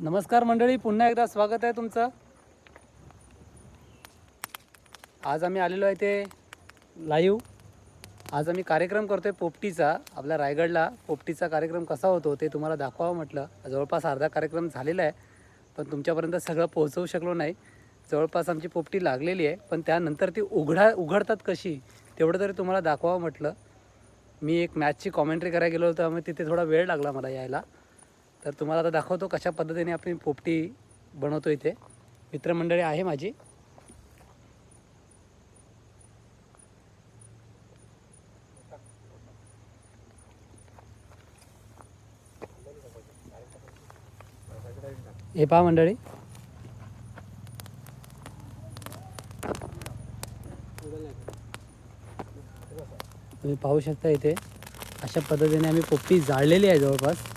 नमस्कार मंडळी पुन्हा एकदा स्वागत आहे तुमचं. आज आम्ही आलेलो आहे ते लाईव्ह. आज आम्ही कार्यक्रम करतो आहे पोपटीचा आपल्या रायगडला. पोपटीचा कार्यक्रम कसा होतो ते तुम्हाला दाखवावं म्हटलं. जवळपास अर्धा कार्यक्रम झालेला आहे पण तुमच्यापर्यंत सगळं पोहोचवू शकलो नाही. जवळपास आमची पोपटी लागलेली आहे पण त्यानंतर ती उघडा उघडतात कशी तेवढं तरी तुम्हाला दाखवावं म्हटलं. मी एक मॅचची कॉमेंट्री करायला गेलो होतो त्यामुळे तिथे थोडा वेळ लागला मला यायला. तर तुम्हाला आता दाखवतो कशा पद्धतीने आपण पोपटी बनवतो इथे. मित्रमंडळी आहे माझी. हे पहा मंडळी. तुम्ही पाहू शकता इथे अशा पद्धतीने आम्ही पोपटी जाळलेली आहे जवळपास.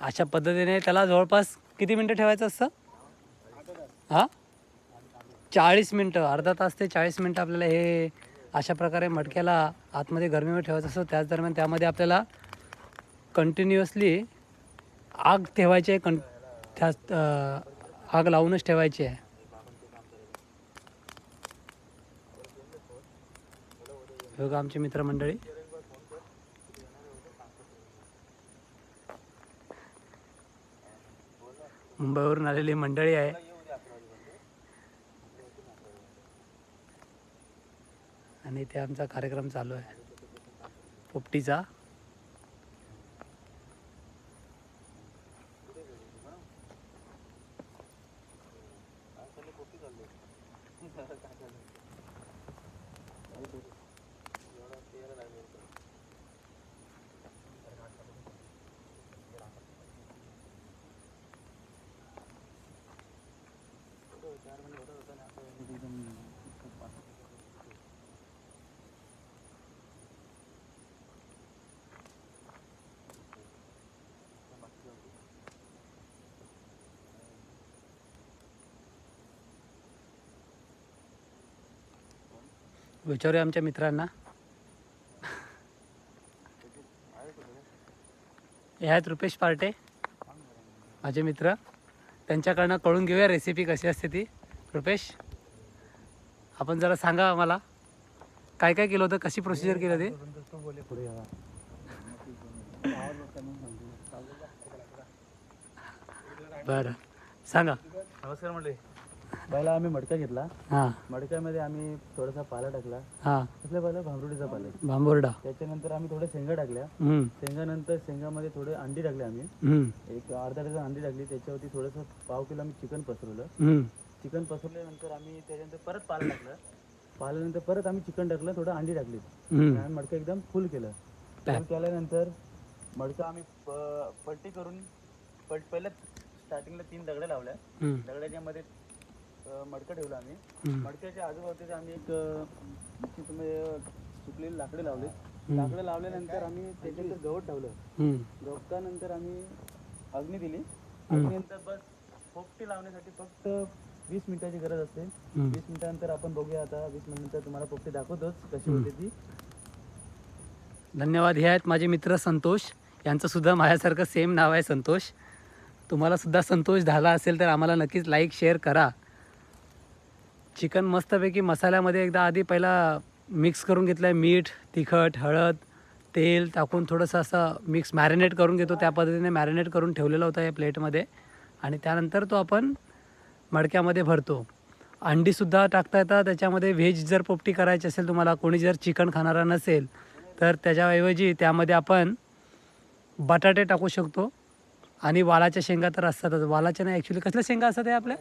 अशा पद्धतीने त्याला जवळपास किती मिनटं ठेवायचं असतं? हां? चाळीस मिनटं अर्धा तास ते चाळीस मिनटं आपल्याला हे अशा प्रकारे मडक्याला आतमध्ये गरमीवर ठेवायचं असतं. त्याच दरम्यान त्यामध्ये आपल्याला कंटिन्युअसली आग ठेवायची आहे. कं त्यात आग लावूनच ठेवायची आहे. हे बघा आमची मित्रमंडळी. मुंबईवरून आलेली मंडळी आहे. आणि इथे आमचा कार्यक्रम चालू आहे. पोपटीचा. चार महीने विचारूया आमच्या मित्रांना. हे आहेत रुपेश पार्टे माझे मित्र. त्यांच्याकडनं कळून घेऊया रेसिपी कशी असते ती. रुपेश आपण जरा सांगा आम्हाला काय काय केलं होतं कशी प्रोसिजर केलं ते बरं सांगा. नमस्कार म्हणले पहिला आम्ही मडका घेतला. हां. मडक्यामध्ये आम्ही थोडासा पाला टाकला. हां. कसला पाला भांबरुडीचा पाला. बांबोर्डा त्याच्यानंतर आम्ही थोड्या शेंगा टाकल्या. हम्म, शेंगानंतर शेंगामध्ये थोडे अंडी टाकले आम्ही. हम्म, एक अर्धा डझन अंडी टाकली. त्याच्यावरती थोडंसं पाव किलो आम्ही चिकन पसरवलं. हम्म. चिकन पसरल्यानंतर आम्ही त्याच्यानंतर परत पाला टाकलं. पाल्यानंतर परत आम्ही चिकन टाकलं. थोडं अंडी टाकली. हम्म. आणि मडका एकदम फुल केलं. फुल केल्यानंतर मडका आम्ही प- पट्टी करून पट पहिलं स्टार्टिंगला तीन दगडे लावल्या. हम्म, दगडाच्या मध्ये मडकं ठेवलं आम्ही. मडक्याच्या आजूबाजूचे आम्ही एक तुम्ही सुकलेली लाकडे लावले लाकडं लावल्यानंतर आम्ही त्याच्यानंतर गवत ठेवलं. गवतानंतर आम्ही अग्नी दिली. अग्नीनंतर बस पोपटी लावण्यासाठी फक्त वीस मिनिटाची गरज असते. वीस मिनिटानंतर आपण बघूया आता वीस मिनिटानंतर तुम्हाला पोपटी दाखवतोच कशी होते ती. धन्यवाद. हे आहेत माझे मित्र संतोष. यांचं सुद्धा माझ्यासारखं सेम नाव आहे संतोष. तुम्हाला सुद्धा संतोष झाला असेल तर आम्हाला नक्कीच लाईक शेअर करा. चिकन मस्तपैकी मसाल्यामध्ये एकदा आधी पहिला मिक्स करून घेतलं आहे मीठ तिखट हळद तेल टाकून थोडंसं असं मिक्स मॅरिनेट करून घेतो. त्या पद्धतीने मॅरिनेट करून ठेवलेला होता या प्लेटमध्ये. आणि त्यानंतर तो आपण मडक्यामध्ये भरतो. अंडीसुद्धा टाकता येतात. त्याच्यामध्ये व्हेज जर पोपटी करायची असेल तुम्हाला कोणी जर चिकन खाणारा नसेल तर त्याच्याऐवजी त्यामध्ये आपण बटाटे टाकू शकतो. आणि वालाच्या शेंगा तर असतातच. वालाच्या नाही ॲक्च्युली कसल्या शेंगा असतात हे आपल्या?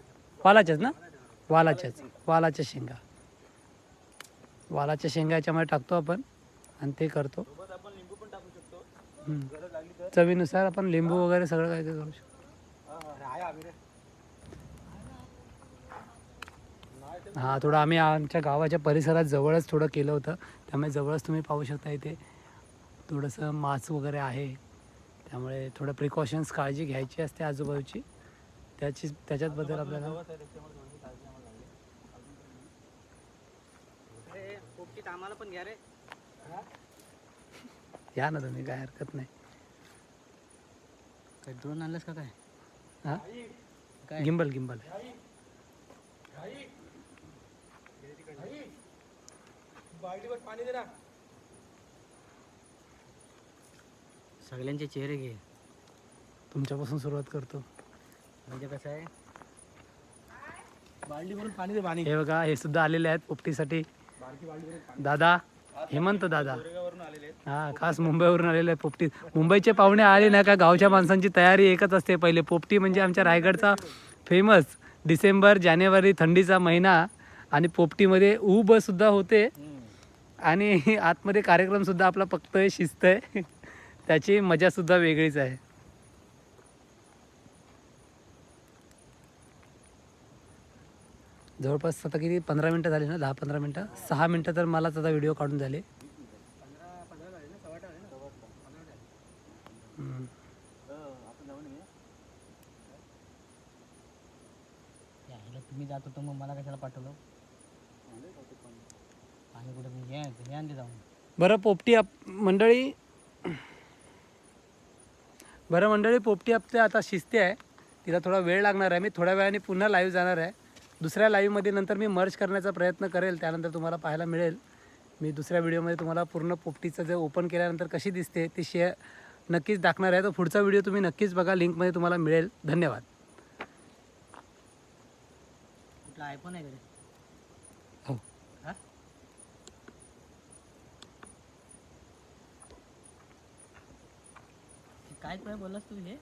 वालाच्याच ना? वालाच्याच वालाच्या शेंगा. वालाच्या शेंगा याच्यामध्ये टाकतो आपण आणि ते करतो. चवीनुसार आपण लिंबू वगैरे सगळं काय काय करू शकतो. हा, थोडं आम्ही आमच्या गावाच्या परिसरात जवळच थोडं केलं होतं. त्यामुळे जवळच तुम्ही पाहू शकता इथे. थोडंसं मास वगैरे आहे. त्यामुळे थोडं प्रिकॉशन्स काळजी घ्यायची असते आजूबाजूची. त्याची त्याच्यात बद्दल आपल्याला गवत आहे, त्याच्यामुळे थोडीशी काळजी आम्हाला लागली. आम्हाला पण घ्या रे. या ना तुम्ही काय हरकत नाही. काय ड्रोन आणलंस का काय? हा? काय? Gimbal gimbal. सगळ्यांचे चेहरे घे. तुमच्यापासून सुरुवात करतो. म्हणजे कसं आहे? बालडी भरून पाणी दे पाणी. हे बघा हे सुद्धा आलेले आहेत पोपटीसाठी दादा हेमंत दादा. हा खास मुंबईवरून आलेले आहे पोपटी. मुंबईचे पाहुणे आले ना का गावच्या माणसांची तयारी एकच असते पहिले. पोपटी म्हणजे आमच्या रायगडचा फेमस डिसेंबर जानेवारी थंडीचा महिना आणि पोपटीमध्ये ऊबसुद्धा होते. आणि आतमध्ये कार्यक्रमसुद्धा आपला फक्त शिस्त आहे त्याची मजासुद्धा वेगळीच आहे. जवळपास आता किती पंधरा मिनटं झाली ना दहा पंधरा मिनटं. सहा मिनटं तर मलाच आता व्हिडिओ काढून झाले. तुम्ही जात होतो मग मला कशाला पाठवलं? आणि कुठे जाऊन. बरं पोपटी आप मंडळी बरं मंडळी पोपटी आपते आता शिस्ते आहे. तिला थोडा वेळ लागणार आहे. मी थोड्या वेळाने पुन्हा लाईव्ह जाणार आहे. दुसऱ्या लाईव्हमध्ये नंतर मी मर्ज करण्याचा प्रयत्न करेल त्यानंतर तुम्हाला पाहायला मिळेल. मी दुसऱ्या व्हिडिओमध्ये तुम्हाला पूर्ण पोपटीचं जे ओपन केल्यानंतर कशी दिसते ती शेअर नक्कीच दाखवणार आहे. तर पुढचा व्हिडिओ तुम्ही नक्कीच बघा लिंकमध्ये तुम्हाला मिळेल. धन्यवाद. कुठला आयफोन आहे का रे? हे? काय काय बोललास तू हे?